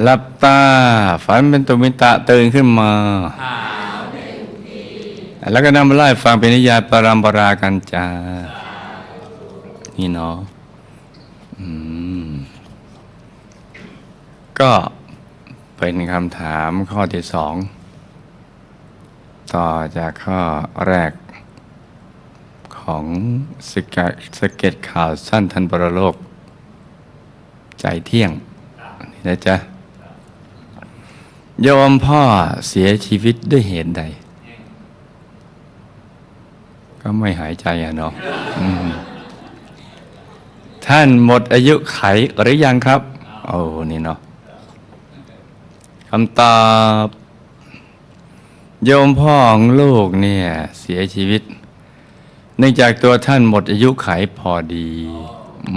หลับตา ฝันเป็นตุมิตะตื่นขึ้นมา แล้วก็นำมาไล่ฟังเป็นนิยายปรามปรากันจานี่เนาะอืมก็เป็นคำถามข้อที่สอง ต่อจากข้อแรก ของสเกตสเก็ตข่าวสั้นทันบรโลก ใจเที่ยง นี่นะจ๊ะ โยมพ่อเสียชีวิตด้วยเหตุใด ก็ไม่หายใจอะเนาะท่านหมดอายุไขหรือยังครับ โอ้นี่เนาะคำตอบโยมพ่อของลูกเนี่ยเสียชีวิต เนื่องจากตัวท่านหมดอายุไขพอดี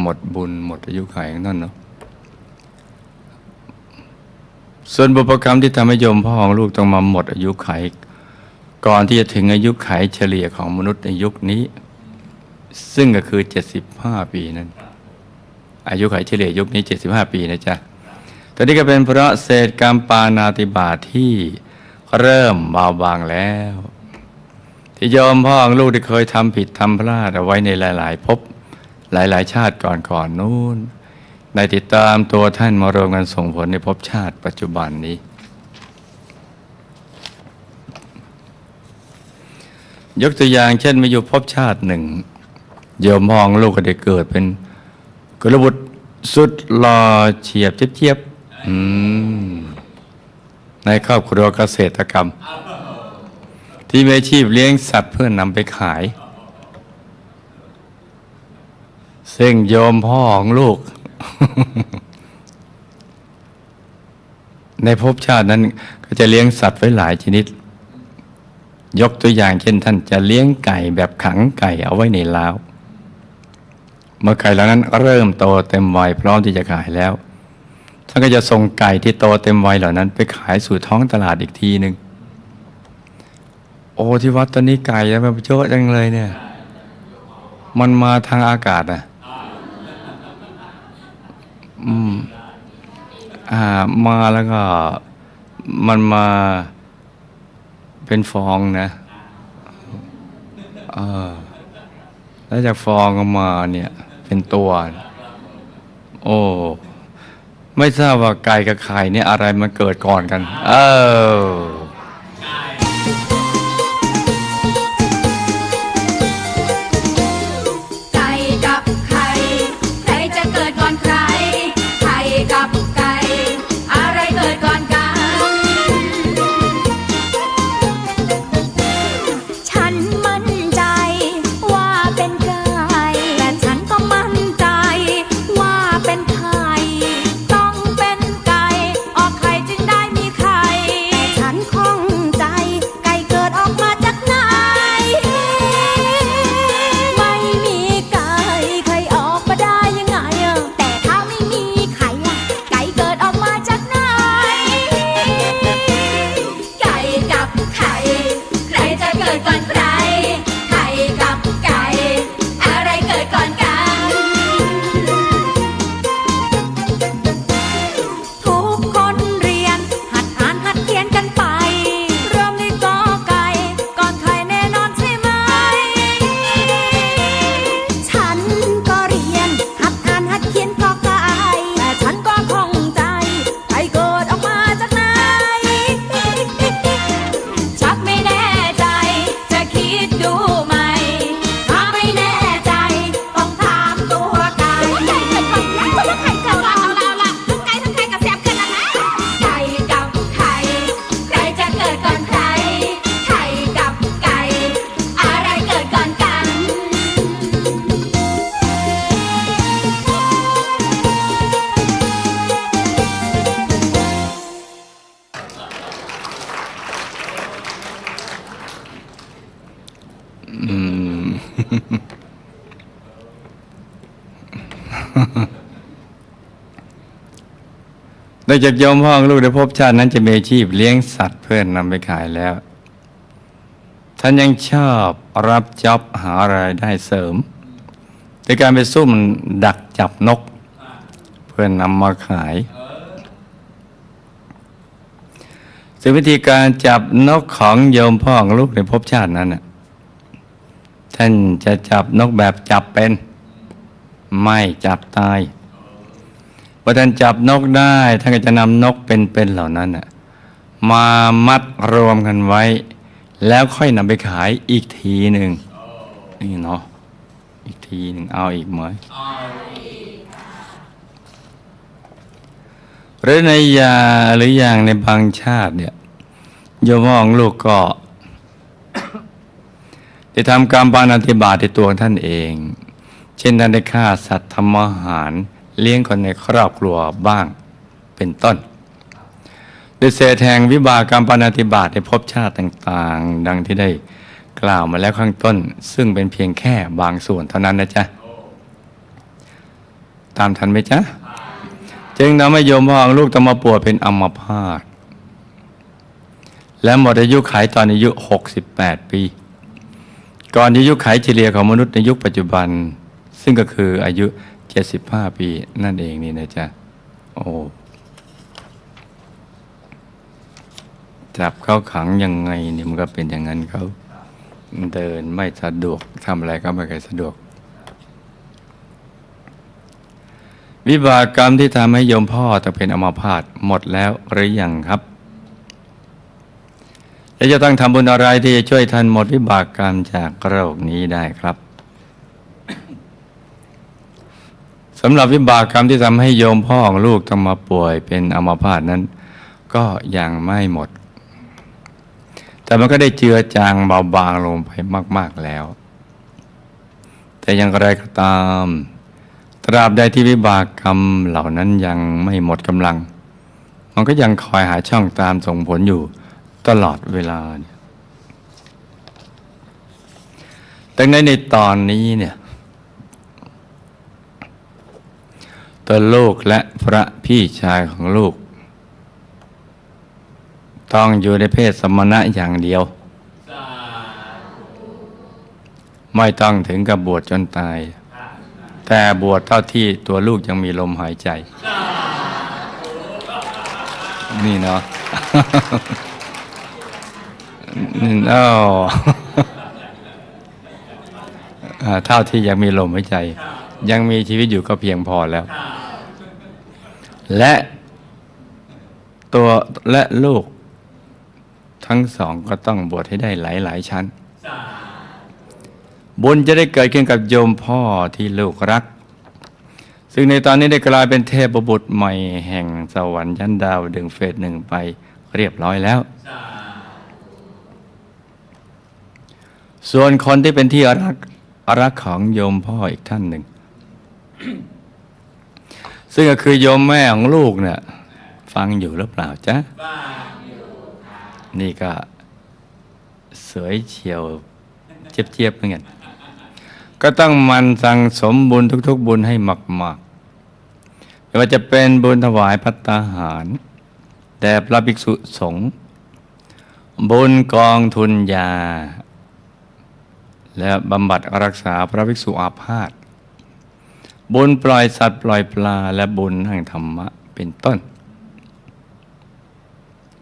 หมดบุญหมดอายุไขของท่านเนาะ ส่วนบุพกรรมที่ทำให้โยมพ่อของลูกต้องมาหมดอายุไข ก่อนที่จะถึงอายุไขเฉลี่ยของมนุษย์ในยุคนี้ ซึ่งก็คือ 75 ปีนั้น อายุไขเฉลี่ยยุคนี้ 75 ปีนะจ๊ะตอนนี้ก็เป็นเพราะเศษกรรมปานาติบาตที่เริ่มเบาบางแล้ว ที่โยมพ่อของลูกที่เคยทำผิดทำพลาดเอาไว้ในหลาย ๆ ภพหลาย ๆ ชาติก่อนๆนู้น ได้ติดตามตัวท่านมารวมกันส่งผลในภพชาติปัจจุบันนี้ ยกตัวอย่างเช่นมาอยู่ภพชาติหนึ่งโยมมองลูกก็ได้เกิดเป็นกุลบุตรสุดหล่อเฉียบเจียบในครอบครัวเกษตรกรรม ที่มีอาชีพเลี้ยงสัตว์เพื่อนนำไปขาย ซึ่งโยมพ่อของลูก ในภพชาตินั้น ก็จะเลี้ยงสัตว์ไว้หลายชนิด ยกตัวอย่างเช่นท่านจะเลี้ยงไก่แบบขังไก่เอาไว้ในล้าว เมื่อไก่เหล่านั้นเริ่มโตเต็มวัยพร้อมที่จะขายแล้ว ท่านก็จะส่งไก่ที่โตเต็มวัยเหล่านั้น ไปขายสู่ท้องตลาดอีกทีหนึ่งโอ้ที่วัดตอนนี้ไก่มันเยอะจังเลยเนี่ย มันมาทางอากาศอะ มาแล้วก็มันมาเป็นฟองนะแล้วจากฟองก็มาเนี่ย เป็นตัว โอ้ไม่ทราบว่าไก่กับไข่เนี่ยอะไรมันเกิดก่อนกัน เออ จากโยมพ่อของลูกในภพชาตินั้นจะมีอาชีพเลี้ยงสัตว์เพื่อนนำไปขายแล้ว ท่านยังชอบรับจ็อบหารายได้เสริมโดยการไปซุ่มดักจับนก เพื่อนนำมาขายซึ่งวิธีการจับนกของโยมพ่อของลูกในภพชาตินั้นท่านจะจับนกแบบจับเป็น ไม่จับตาย พอท่านจับนกได้ ท่านก็จะนำนกเป็นๆเหล่านั้นมามัดรวมกันไว้ แล้วค่อยนำไปขายอีกทีหนึ่งนี่เนาะอีกทีหนึ่งเอาอีกไหมหรือในยาหรืออย่างในบางชาติเนี่ยโยมองลูกก็ได้ทำกรรมปานาติบาตในตัวท่านเอง เช่นท่านได้ฆ่าสัตว์ทำอาหาร เลี้ยงคนในครอบครัวบ้างเป็นต้นโดยเศษแห่งวิบากกรรมปานาติบาตในภพชาติต่างๆ ดังที่ได้กล่าวมาแล้วข้างต้น ซึ่งเป็นเพียงแค่บางส่วนเท่านั้นนะจ๊ะ ตามทันไหมจ๊ะ จึงนำให้โยมพ่อลูกต้องมาปวยเป็นอัมพาตและหมดอายุขัยตอนอายุ 68 ปี ก่อนอายุขัยเฉลี่ยของมนุษย์ในยุคปัจจุบัน ซึ่งก็คืออายุ 75 ปีนั่นเองนี่นะจ๊ะ โอ้จับเข้าขังยังไงเนี่ยมันก็เป็นอย่างนั้นเขาเดินไม่สะดวกทำอะไรก็ไม่ค่อยสะดวก วิบากกรรมที่ทำให้โยมพ่อต้องเป็นอัมพาตหมดแล้วหรือยังครับและจะต้องทำบุญอะไรที่จะช่วยท่านหมดวิบากกรรมจากโรคนี้ได้ครับ สำหรับวิบากกรรมที่ทำให้โยมพ่อของลูกต้องมาป่วยเป็นอัมพาตนั้น ก็ยังไม่หมด แต่มันก็ได้เจือจางเบาบางลงไปมาก ๆแล้ว แต่อย่างไรก็ตาม ตราบใดที่วิบากกรรมเหล่านั้นยังไม่หมดกำลัง มันก็ยังคอยหาช่องตามส่งผลอยู่ตลอดเวลาเนี่ยดังนั้นในตอนนี้เนี่ย ตัวลูกและพระพี่ชายของลูก ต้องอยู่ในเพศสมณะอย่างเดียว ไม่ต้องถึงกับบวชจนตาย แต่บวชเท่าที่ตัวลูกยังมีลมหายใจ นี่เนาะนี่เอ้าอ่าเท่าที่ยังมีลมหายใจ ยังมีชีวิตอยู่ก็เพียงพอแล้ว และตัวและลูกทั้งสองก็ต้องบวชให้ได้หลายๆชั้น บุญจะได้เกิดขึ้นกับโยมพ่อที่ลูกรัก ซึ่งในตอนนี้ได้กลายเป็นเทพบุตรใหม่แห่งสวรรค์ชั้นดาวดึงเฟสหนึ่งไปเรียบร้อยแล้ว ส่วนคนที่เป็นที่รักรักของโยมพ่ออีกท่านหนึ่ง ซึ่งก็คือโยมแม่ของลูกเนี่ยฟังอยู่หรือเปล่าจ๊ะนี่ก็สวยเฉียวเจี๊ยบๆเหมือนกันก็ต้องหมันสั่งสมบุญทุก ๆ บุญให้มากๆไม่ว่าจะเป็นบุญถวายพัตตาหารแด่พระภิกษุสงฆ์บุญกองทุนยา และบำบัดรักษาพระภิกษุอาพาธ บุญปล่อยสัตว์ปล่อยปลา และบุญแห่งธรรมะเป็นต้น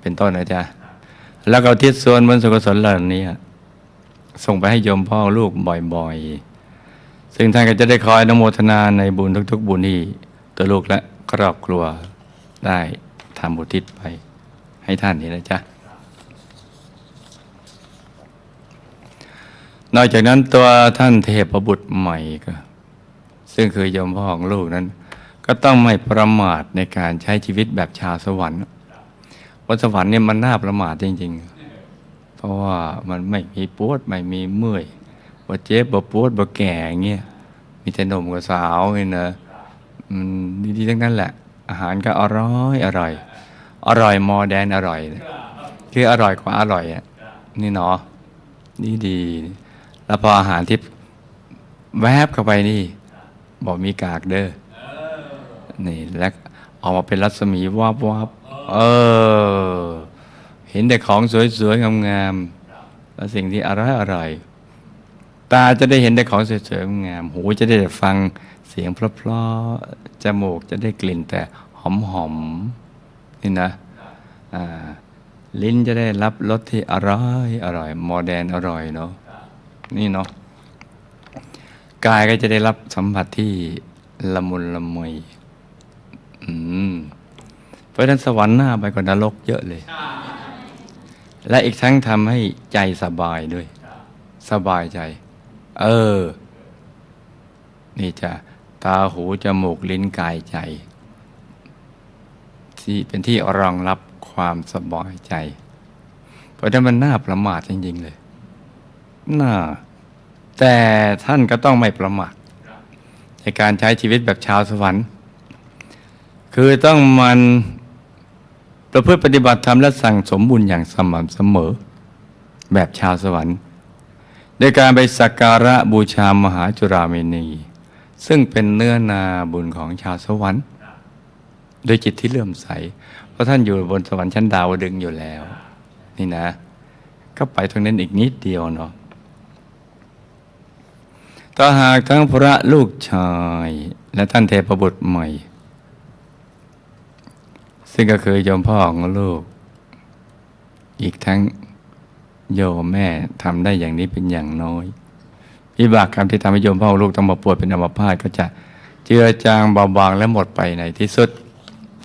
เป็นต้นนะจ๊ะ แล้วก็ทิศส่วนบุญสุขสนเหล่านี้ส่งไปให้โยมพ่อลูกบ่อยๆ ซึ่งท่านก็จะได้คอยนโมทนาในบุญทุก ๆ บุญที่ตัวลูกและครอบครัวได้ทำบุทิศไป ให้ท่านนี่นะจ๊ะ นอกจากนั้นตัวท่านเทพบุตรใหม่ก็ ซึ่งคือโยมพ่อของลูกนั้น ก็ต้องไม่ประมาทในการใช้ชีวิตแบบชาวสวรรค์บนสวรรค์เนี่ยมันน่าประมาทจริง ๆ เพราะว่ามันไม่มีปวดไม่มีเมื่อยบ่เจ็บบ่ปวดบ่แก่เงี้ยมีแต่หนมกับสาวเงี้ยนะมันดีๆทั้งนั้นแหละ อาหารก็อร่อยอร่อย อร่อยมอแดนอร่อย คืออร่อยกว่าอร่อยอะนี่เนาะนี่ดี แล้วพออาหารที่แวบเข้าไปนี่ บอกมีกากเด้อนี่แล้วออกมาเป็นรัศมีวับวับเออ เห็นแต่ของสวยๆงามๆแล้วสิ่งที่อร่อยอร่อยตาจะได้เห็นแต่ของสวยๆงามหูจะได้ฟังเสียงเพราะๆจมูกจะได้กลิ่นแต่หอมๆนี่นะอ่าลิ้นจะได้รับรสที่อร่อยอร่อยโมเดนอร่อยเนาะนี่เนาะ กายก็จะได้รับสัมผัสที่ละมุนละมอืมเพราะฉะนั้นสวรรค์หน้าไปกว่านรกเยอะเลย และอีกทั้งทำให้ใจสบายด้วย สบายใจ เออ นี่จะตาหูจมูกลิ้นกายใจ ที่เป็นที่รองรับความสบายใจ เพราะฉะนั้นมันน่าประมาทจริง ๆ เลย น่า แต่ท่านก็ต้องไม่ประมาทในการใช้ชีวิตแบบชาวสวรรค์ คือต้องมันประพฤติปฏิบัติธรรมและสั่งสมบุญอย่างสม่ำเสมอ แบบชาวสวรรค์โดยการไปสักการะบูชามหาจุราเมนี ซึ่งเป็นเนื้อนาบุญของชาวสวรรค์โดยจิตที่เลื่อมใส เพราะท่านอยู่บนสวรรค์ชั้นดาวดึงอยู่แล้ว นี่นะ ก็ไปตรงนั้นอีกนิดเดียวเนาะ ถ้าหากทั้งพระลูกชายและท่านเทพบุตรใหม่ ซึ่งก็คือโยมพ่อของลูก อีกทั้งโยมแม่ทำได้อย่างนี้เป็นอย่างน้อยวิบากกรรมที่ทำให้โยมพ่อของลูกต้องมาป่วยเป็นอัมพาตก็จะเจือจางเบาบางและหมดไปในที่สุด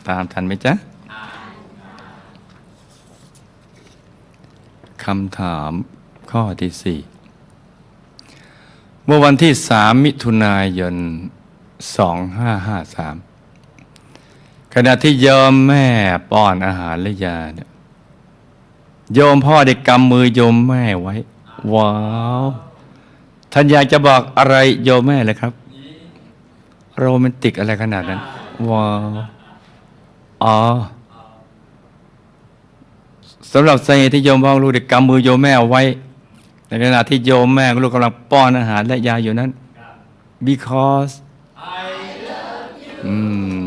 ตามทันไหมจ๊ะคำถามข้อที่สี่ เมื่อวันที่สามมิถุนายนสองห้าห้าสามขณะที่โยมแม่ป้อนอาหารและยาเนี่ยโยมพ่อได้กำมือโยมแม่ไว้ ว้าว ท่านอยากจะบอกอะไรโยมแม่เลยครับ โรแมนติกอะไรขนาดนั้น ว้าว อ๋อสำหรับสาเหตุที่โยมพ่อลูกได้กำมือโยมแม่ไว้ ในขณะที่โยมแม่ของลูกกำลังป้อนอาหารและยาอยู่นั้น because I love you อืม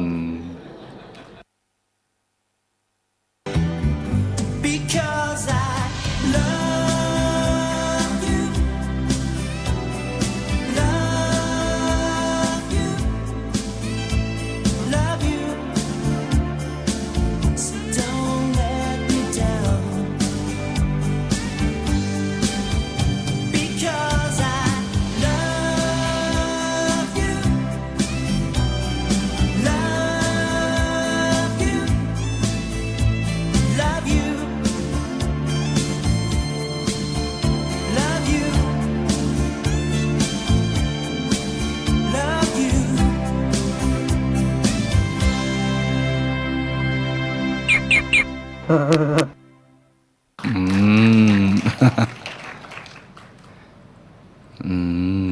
อืม อืม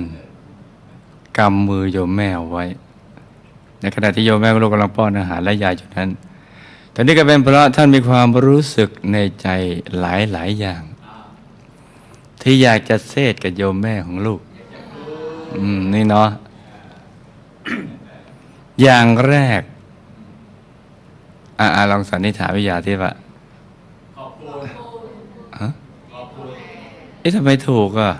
กำมือโยมแม่เอาไว้ ในขณะที่โยมแม่กับลูกกำลังป้อนอาหารและยาอยู่นั้นตอนนี้ก็เป็นเพราะท่านมีความรู้สึกในใจหลายหลายอย่าง ที่อยากจะเซตกับโยมแม่ของลูก อืม นี่เนาะอย่างแรก อ่าลองสันนิษฐานวิทยาที่ว่า เอ๊ะ ทำไมถูกอะ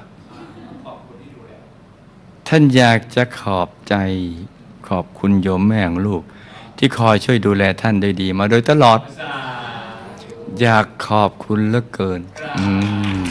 ท่านอยากจะขอบใจขอบคุณโยมแม่ของลูก ที่คอยช่วยดูแลท่านได้ดี มาโดยตลอด อยากขอบคุณเหลือเกิน อืม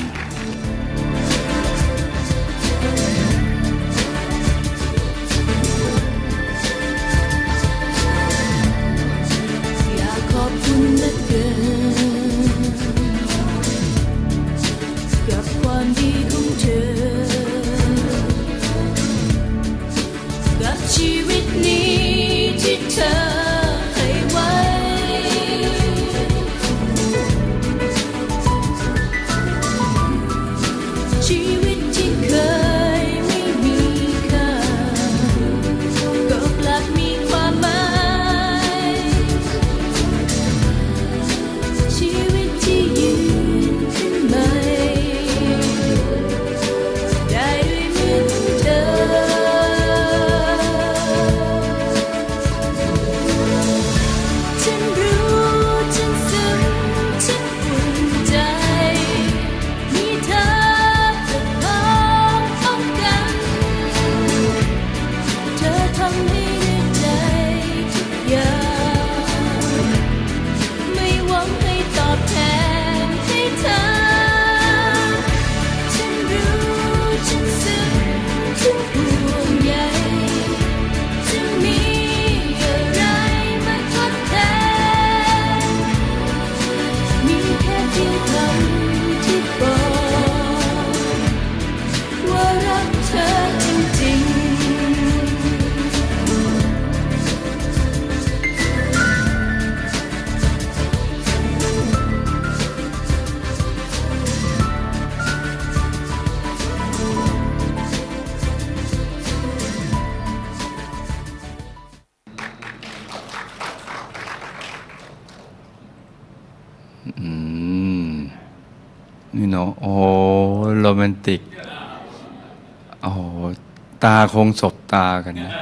าคงสบตากันนะ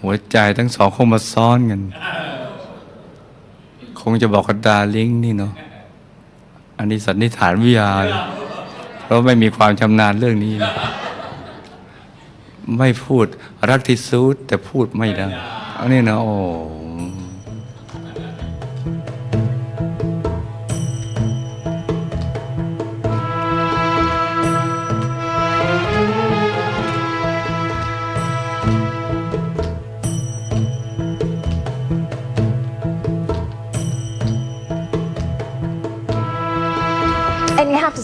หัวใจทั้งสองคงมาซ้อนกัน คงจะบอกกันดาลิงนี่เนาะอันนี้สันนิษฐานวิทยาเลยเพราะไม่มีความชำนาญเรื่องนี้นะไม่พูดรักที่สุดแต่พูดไม่ได้อันนี้นะโอ้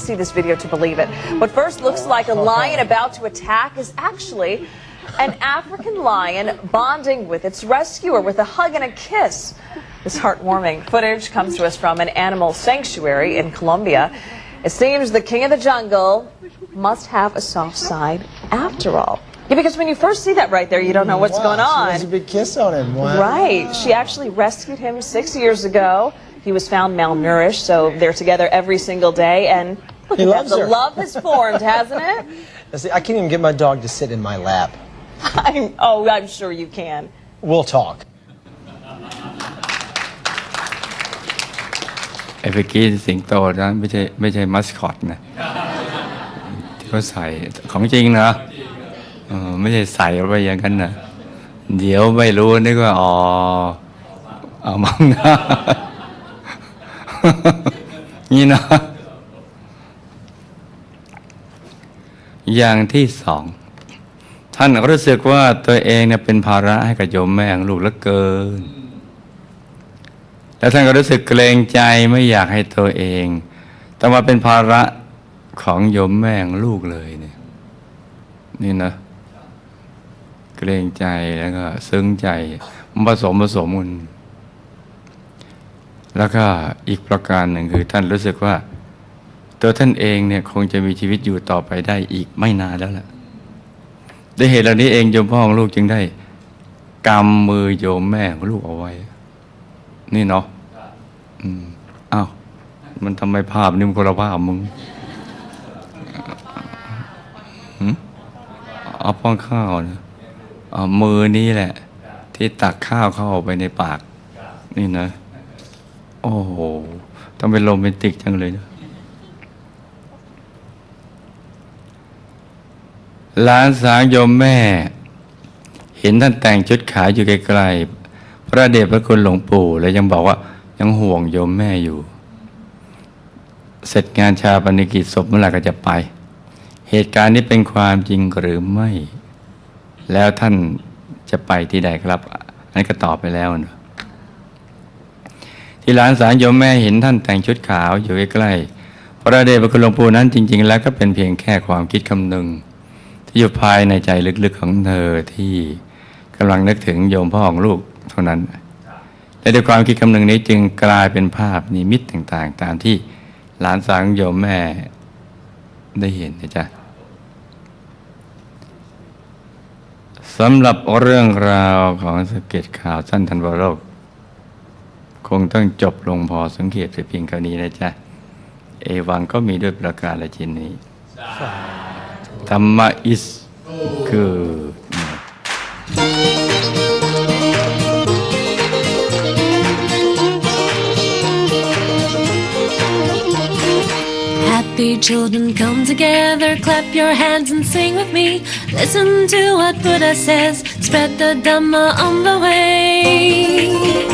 see this video to believe it. What first looks like a lion about to attack is actually an African lion bonding with its rescuer with a hug and a kiss. This heartwarming footage comes to us from an animal sanctuary in Colombia. It seems the king of the jungle must have a soft side after all. Yeah, because when you first see that right there, you don't know what's Wow, going She has a on. big kiss on him. Wow. Right. She actually rescued him six years ago. He was found malnourished, so they're together every single day. And He at that. loves The her. love has formed, hasn't it? See, I can't even get my dog to sit in my lap. I'm, oh, I'm sure you can. We'll talk. ไอ้เมื่อกี้สิงโตนะไม่ใช่ไม่ใช่มัสคอตนะที่เขาใส่ของจริงนะเออไม่ใช่ใส่เอาไปอย่างนั้นนะเดี๋ยวไม่รู้นึกว่าอ๋อเอามังนะนี่นะ อย่างที่สอง ท่านรู้สึกว่าตัวเองเนี่ยเป็นภาระให้กับโยมแม่ของลูกเหลือเกิน แล้วท่านก็รู้สึกเกรงใจไม่อยากให้ตัวเองต้องมาเป็นภาระของโยมแม่ของลูกเลยเนี่ยนี่นะเกรงใจแล้วก็ซึ้งใจผสมผสมกันแล้วก็อีกประการหนึ่งคือท่านรู้สึกว่า ตัวท่านเองเนี่ยคงจะมีชีวิตอยู่ต่อไปได้อีกไม่นานแล้วล่ะด้วยเหตุเหล่านี้เองโยมพ่อของลูกจึงได้กำมือโยมแม่ของลูกเอาไว้ นี่เนาะอืมอ้าวมันทำไมภาพนี่มันคนละภาพมึงหืมเอาป้อนข้าวนะเอามือนี้แหละ ที่ตักข้าวเข้าไปในปาก นี่นะ โอ้โหต้องเป็นโรแมนติกจังเลยนะ หลานสาวโยมแม่ เห็นท่านแต่งชุดขาวอยู่ไกลๆพระเดชพระคุณหลวงปู่แล้วยังบอกว่ายังห่วงโยมแม่อยู่ เสร็จงานชาปนกิจศพเมื่อไหร่ก็จะไป เหตุการณ์นี้เป็นความจริงหรือไม่ แล้วท่านจะไปที่ใดครับ อันนี้ก็ตอบไปแล้วนะที่หลานสาวโยมแม่เห็นท่านแต่งชุดขาวอยู่ใกล้ๆพระเดชพระคุณหลวงปู่นั้นจริง ๆ แล้วก็เป็นเพียงแค่ความคิดคำหนึ่ง ที่อยู่ภายในใจลึกๆของเธอที่กำลังนึกถึงโยมพ่อของลูกเท่านั้นและด้วยความคิดคำนึงนี้จึงกลายเป็นภาพนิมิตต่าง ๆ ตามที่หลานสาวของโยมแม่ได้เห็นนะจ๊ะสำหรับเรื่องราวของสเก็ตข่าวสั้นทันวโรกคงต้องจบลงพอสังเกตแต่เพียงเท่านี้นะจ๊ะ เอวังก็มีด้วยประการละชินนี้ Dhamma is good. Happy children, come together, clap your hands and sing with me. Listen to what Buddha says, spread the Dhamma on the way.